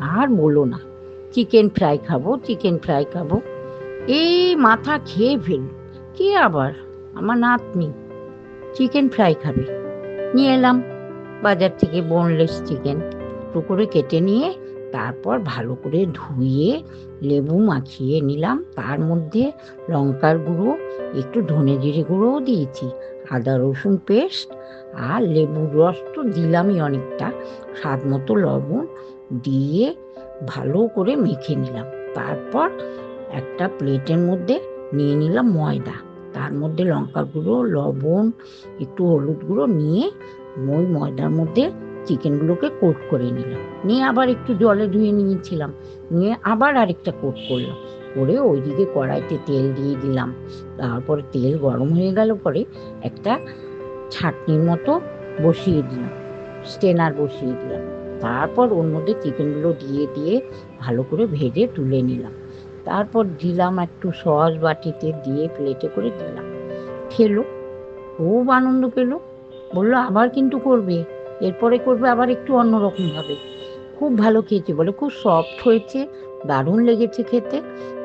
আর বলো না। Chicken fry খাব চিকেন ফ্রাই খাব। এই মাথা খেয়ে ফেল। কে আবার? আমার নাতনি। চিকেন ফ্রাই খাবে। নিয়ে এলাম। বাজার থেকে বোনলেস চিকেন একটু করে কেটে নিয়ে তারপর ভালো করে ধুয়ে লেবু মাখিয়ে নিলাম। তার মধ্যে লঙ্কার গুঁড়ো, একটু ধনে জিরে গুঁড়োও দিয়েছি। আদা রসুন পেস্ট আর লেবুর রস তো দিলামই অনেকটা। স্বাদ মতো লবণ দিয়ে ভালো করে মেখে নিলাম। তারপর একটা প্লেটের মধ্যে নিয়ে নিলাম ময়দা। তার মধ্যে লঙ্কা গুঁড়ো, লবণ, একটু হলুদ গুঁড়ো নিয়ে ওই ময়দার মধ্যে চিকেনগুলোকে কোট করে নিলাম। নিয়ে আবার একটু জলে ধুয়ে নিয়েছিলাম। নিয়ে আবার আরেকটা কোট করলাম। করে ওইদিকে কড়াইতে তেল দিয়ে দিলাম। তারপরে তেল গরম হয়ে গেল পরে একটা ছাটনির মতো বসিয়ে দিলাম। স্টেনার বসিয়ে দিলাম। তারপর ওর মধ্যে চিকেনগুলো দিয়ে দিয়ে ভালো করে ভেজে তুলে নিলাম। তারপর দিলাম একটু সস বাটিতে দিয়ে প্লেটে করে দিলাম। খেলো, খুব আনন্দ পেল। বলল, আবার কিন্তু করবে। এরপরে করবে, আবার একটু অন্যরকম ভাবে খুব ভালো খেয়েছে বলে, খুব সফট হয়েছে, দারুণ লেগেছে খেতে।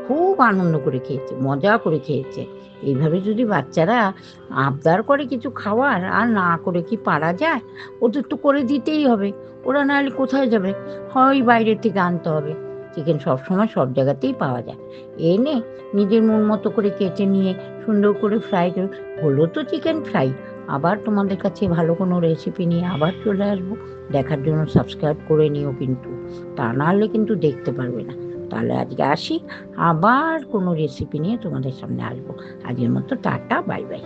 খুব আনন্দ করে খেয়েছে, মজা করে খেয়েছে। এইভাবে যদি বাচ্চারা আবদার করে কিছু খাওয়ার আর না করে কি পারা যায় ওদের তো করে দিতেই হবে। ওরা না হলে কোথায় যাবে? হয় বাইরের থেকে আনতে হবে। চিকেন সবসময় সব জায়গাতেই পাওয়া যায়। এনে নিজের মন মতো করে কেটে নিয়ে সুন্দর করে ফ্রাই করে, হলো তো চিকেন ফ্রাই। আবার তোমাদের কাছে ভালো কোনো রেসিপি নিয়ে আবার চলে আসব। দেখার জন্য সাবস্ক্রাইব করে নিও কিন্তু। তা নাহলে কিন্তু দেখতে পারবে না। তাহলে আজকে আসি। আবার কোনো রেসিপি নিয়ে তোমাদের সামনে আসব। আজকের মতো টাটা, বাই বাই।